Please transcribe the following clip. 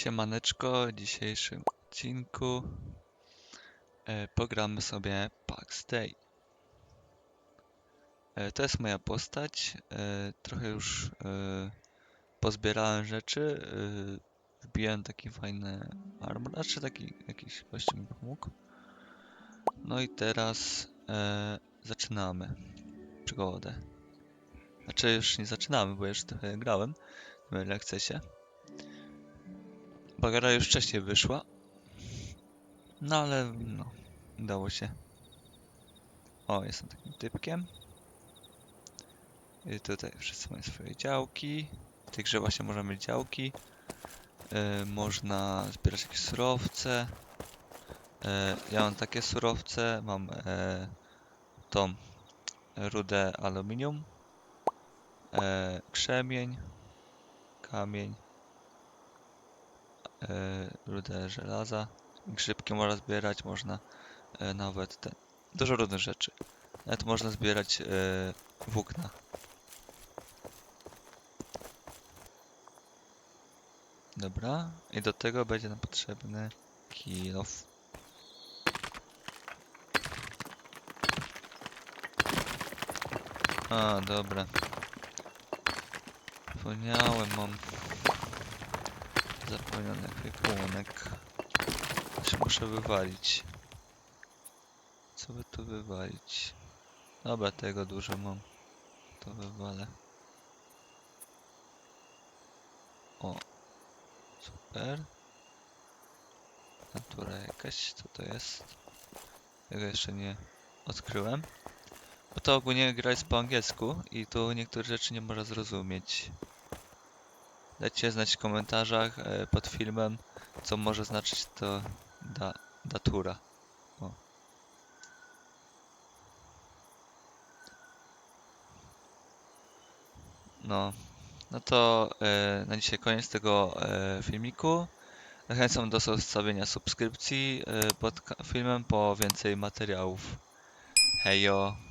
Siemaneczko, w dzisiejszym odcinku e, pogramy sobie Pax Day. E, to jest moja postać, e, trochę już e, pozbierałem rzeczy, e, wbiłem taki fajny armor, znaczy taki jakiś gościu mi pomógł. No i teraz e, zaczynamy przygodę. Znaczy już nie zaczynamy, bo już trochę grałem, ale jak Bagara już wcześniej wyszła. No ale no, udało się. O, jestem takim typkiem. I tutaj wszyscy mają swoje działki. W tej grze właśnie możemy mieć działki. Yy, można zbierać jakieś surowce. Yy, ja mam takie surowce. Mam yy, tą rudę aluminium. Yy, krzemień. Kamień rudę żelaza. Grzybki można zbierać, można e, nawet te, dużo różnych rzeczy. Nawet można zbierać e, włókna. Dobra, i do tego będzie nam potrzebny kilof. A, dobra. Zapomniałem, mam Zapomniany ekwipunek. Coś muszę wywalić. Co by tu wywalić? Dobra, tego dużo mam. To wywalę. O. Super. Natura jakaś, co to jest? Tego jeszcze nie odkryłem. Bo to ogólnie gra jest po angielsku i tu niektóre rzeczy nie można zrozumieć. Dajcie znać w komentarzach e, pod filmem, co może znaczyć to da, datura. O. No, no to e, na dzisiaj koniec tego e, filmiku. Zachęcam do zostawienia subskrypcji pod filmem po więcej materiałów. Hejo!